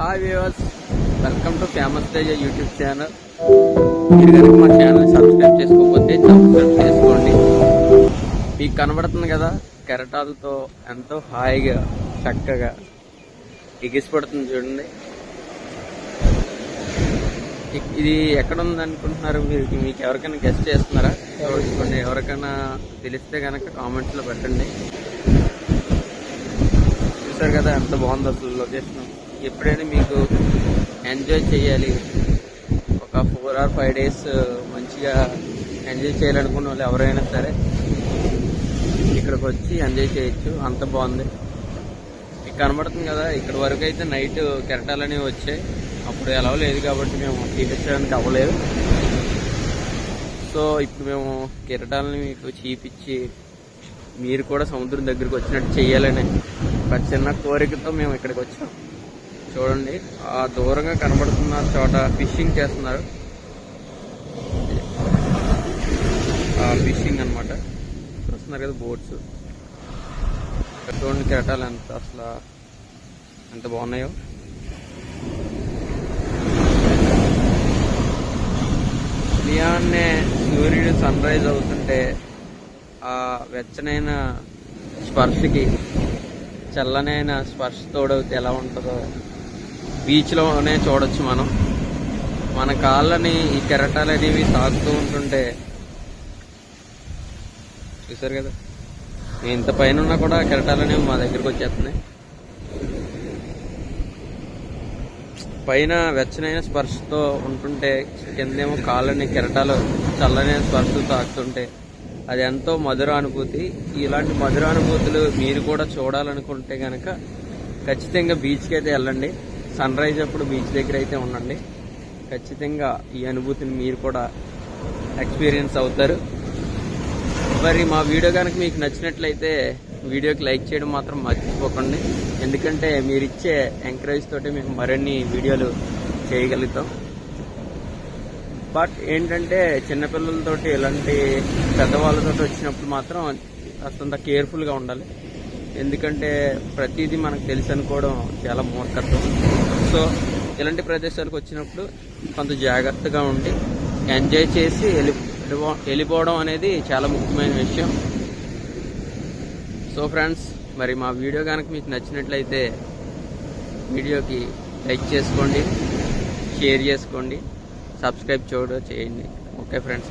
Hi viewers welcome to famous Teja YouTube channel మీరు కనుక మా ఛానల్ సబ్స్క్రైబ్ చేసుకోకపోతే సబ్స్క్రైబ్ చేసుకోండి. మీకు కనబడుతుంది కదా కెరటాలతో ఎంతో హాయిగా చక్కగా ఎగిసిపడుతుంది చూడండి. ఇది ఎక్కడ ఉంది అనుకుంటున్నారు మీరు? మీకు ఎవరికైనా గెస్ట్ చేస్తున్నారా? చూడండి ఎవరికైనా తెలిస్తే కనుక కామెంట్స్లో పెట్టండి. చూసారు కదా ఎంత బాగుందో అసలు లొకేషన్ ఎప్పుడైనా మీకు ఎంజాయ్ చేయాలి. ఒక ఫోర్ ఆర్ ఫైవ్ డేస్ మంచిగా ఎంజాయ్ చేయాలనుకున్న వాళ్ళు ఎవరైనా సరే ఇక్కడికి వచ్చి ఎంజాయ్ చేయొచ్చు. అంత బాగుంది. మీకు కనబడుతుంది కదా ఇక్కడ వరకు అయితే నైట్ కెరటాలనేవి వచ్చాయి. అప్పుడు ఎలా లేదు కాబట్టి మేము తీపించడానికి అవ్వలేదు. సో ఇప్పుడు మేము కెరటాలని మీకు చీపించి మీరు కూడా సముద్రం దగ్గరికి వచ్చినట్టు చేయాలని ఒక చిన్న కోరికతో మేము ఇక్కడికి వచ్చాం. చూడండి. ఆ దూరంగా కనబడుతున్న చోట ఫిషింగ్ చేస్తున్నారు. ఫిషింగ్ అన్నమాట. చూస్తున్నారు కదా బోట్స్. చూడండి కెరటాలు ఎంత అసలు ఎంత బాగున్నాయో. ఉదయాన్నే సూర్యుడు సన్ రైజ్ అవుతుంటే ఆ వెచ్చనైన స్పర్శకి చల్లనైన స్పర్శ తోడవుతే ఎలా ఉంటుందో బీచ్లోనే చూడొచ్చు మనం. మన కాళ్ళని ఈ కెరటాలు అనేవి తాకుతూ ఉంటుంటే. చూసారు కదా? ఇంత పైన ఉన్నా కూడా కెరటాలు అనేవి మా దగ్గరికి వచ్చేస్తున్నాయి. పైన వెచ్చనైన స్పర్శతో ఉంటుంటే కిందేమో కాళ్ళని కెరటాలు చల్లని స్పర్శతో తాకుతుంటే అది ఎంతో మధుర అనుభూతి. ఇలాంటి మధుర అనుభూతులు మీరు కూడా చూడాలనుకుంటే కనుక ఖచ్చితంగా బీచ్కి అయితే వెళ్ళండి. సన్ రైజ్ అప్పుడు బీచ్ దగ్గర అయితే ఉండండి. ఖచ్చితంగా ఈ అనుభూతిని మీరు కూడా ఎక్స్పీరియన్స్ అవుతారు. మరి మా వీడియో కనుక మీకు నచ్చినట్లయితే వీడియోకి లైక్ చేయడం మాత్రం మర్చిపోకండి. ఎందుకంటే మీరు ఇచ్చే ఎంకరేజ్ తోటి మేము మరిన్ని వీడియోలు చేయగలుగుతాం. బట్ ఏంటంటే చిన్నపిల్లలతోటి ఇలాంటి పెద్దవాళ్ళతో వచ్చినప్పుడు మాత్రం కాస్తంత కేర్ఫుల్గా ఉండాలి. ఎందుకంటే ప్రతిదీ మనకు తెలుసు అనుకోవడం చాలా మూర్ఖత్వం. సో ఇలాంటి ప్రదేశాలకు వచ్చినప్పుడు కొంత జాగ్రత్తగా ఉండి ఎంజాయ్ చేసి వెళ్ళి వెళ్ళిపోవడం అనేది చాలా ముఖ్యమైన విషయం. సో ఫ్రెండ్స్ మరి మా వీడియో కనుక మీకు నచ్చినట్లయితే వీడియోకి లైక్ చేసుకోండి షేర్ చేసుకోండి సబ్స్క్రైబ్ చూడ చేయండి. Okay friends